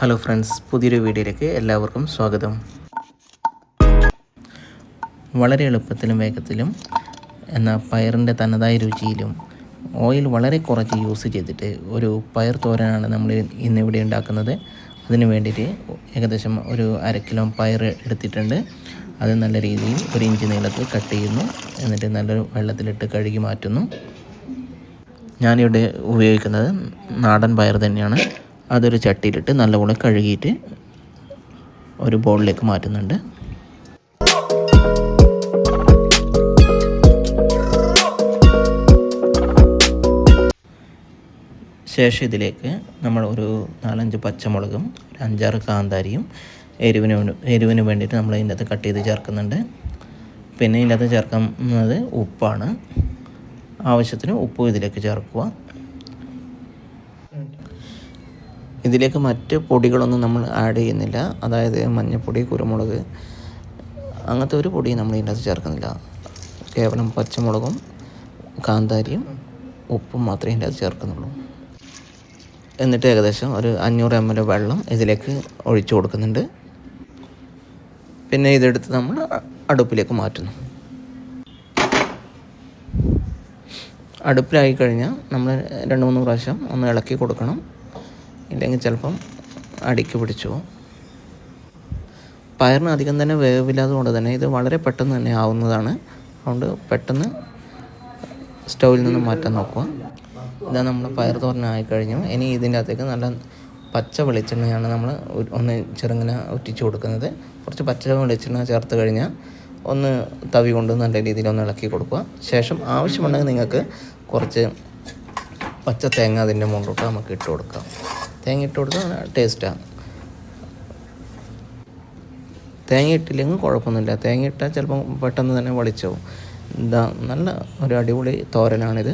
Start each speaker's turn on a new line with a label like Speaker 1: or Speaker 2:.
Speaker 1: Hello friends പുതിയൊരു വീഡിയോയിലേക്ക് എല്ലാവർക്കും സ്വാഗതം. വളരെ എളുപ്പത്തിലും വേഗത്തിലും എന്നാൽ പയറിന്റെ തനതായ രുചിയിലും ഓയിൽ വളരെ കുറച്ച് യൂസ് ചെയ്തിട്ട് ഒരു പയർ തോരനാണ് നമ്മൾ ഇന്നിവിടെ ഉണ്ടാക്കുന്നത്. അതിന് വേണ്ടിയിട്ട് ഏകദേശം ഒരു അര കിലോ പയർ എടുത്തിട്ടുണ്ട്. അത് നല്ല രീതിയിൽ ഒരു ഇഞ്ച് നീളത്തിൽ കട്ട് ചെയ്യുന്നു. എന്നിട്ട് നല്ലൊരു വെള്ളത്തിലിട്ട് കഴുകി മാറ്റുന്നു. ഞാനിവിടെ ഉപയോഗിക്കുന്നത് നാടൻ പയർ തന്നെയാണ്. അതൊരു ചട്ടിയിലിട്ട് നല്ലപോലെ കഴുകിയിട്ട് ഒരു ബോളിലേക്ക് മാറ്റുന്നുണ്ട്. ശേഷം ഇതിലേക്ക് നമ്മൾ ഒരു നാലഞ്ച് പച്ചമുളകും ഒരു അഞ്ചാറ് കാന്താരിയും എരിവിന് എരിവിന് വേണ്ടിയിട്ട് നമ്മൾ ഇതിന്റെ കട്ട് ചെയ്ത് ചേർക്കുന്നുണ്ട്. പിന്നെ ഇതിന്റെ അകത്ത് ചേർക്കുന്നത് ഉപ്പാണ്. ആവശ്യത്തിന് ഉപ്പും ഇതിലേക്ക് ചേർക്കുക. ഇതിലേക്ക് മറ്റ് പൊടികളൊന്നും നമ്മൾ ആഡ് ചെയ്യുന്നില്ല. അതായത് മഞ്ഞൾപ്പൊടി കുരുമുളക് അങ്ങനത്തെ ഒരു പൊടിയും നമ്മൾ ഇതിന്റെ അകത്ത് ചേർക്കുന്നില്ല. കേവലം പച്ചമുളകും കാന്താരിയും ഉപ്പും മാത്രമേ ഇതിന്റെ അകത്ത് ചേർക്കുന്നുള്ളൂ. എന്നിട്ട് ഏകദേശം ഒരു അഞ്ഞൂറ് എം എൽ വെള്ളം ഇതിലേക്ക് ഒഴിച്ചു കൊടുക്കുന്നുണ്ട്. പിന്നെ ഇതെടുത്ത് നമ്മൾ അടുപ്പിലേക്ക് മാറ്റുന്നു. അടുപ്പിലായി കഴിഞ്ഞാൽ നമ്മൾ രണ്ട് മൂന്ന് പ്രാവശ്യം ഒന്ന് ഇളക്കി കൊടുക്കണം. ഇല്ലെങ്കിൽ ചിലപ്പം അടിക്ക് പിടിച്ചു പയറിന് അധികം തന്നെ വേവില്ലാതെ കൊണ്ട് തന്നെ ഇത് വളരെ പെട്ടെന്ന് തന്നെ ആവുന്നതാണ്. അതുകൊണ്ട് പെട്ടെന്ന് സ്റ്റൗവിൽ നിന്ന് മാറ്റാൻ നോക്കുക. ഇതാ നമ്മൾ പയർ തോരനായി കഴിഞ്ഞു. ഇനി ഇതിന്റെ അകത്തേക്ക് നല്ല പച്ച വെളിച്ചെണ്ണയാണ് നമ്മൾ ഒന്ന് ചെറുങ്ങനെ ഒറ്റിച്ച് കൊടുക്കുന്നത്. കുറച്ച് പച്ച വെളിച്ചെണ്ണ ചേർത്ത് കഴിഞ്ഞാൽ ഒന്ന് തവി കൊണ്ട് നല്ല രീതിയിൽ ഒന്ന് ഇളക്കി കൊടുക്കുക. ശേഷം ആവശ്യമുണ്ടെങ്കിൽ നിങ്ങൾക്ക് കുറച്ച് പച്ച തേങ്ങ അതിന്റെ മുകളിലോട്ട് നമുക്ക് ഇട്ട് കൊടുക്കാം. തേങ്ങ ഇട്ട് കൊടുത്താൽ ടേസ്റ്റാണ് തേങ്ങ ഇട്ടില്ലെങ്കിൽ കുഴപ്പമൊന്നുമില്ല. തേങ്ങ ഇട്ടാൽ ചിലപ്പം പെട്ടെന്ന് തന്നെ വളിച്ചാവും. എന്താ നല്ല ഒരു അടിപൊളി തോരനാണിത്.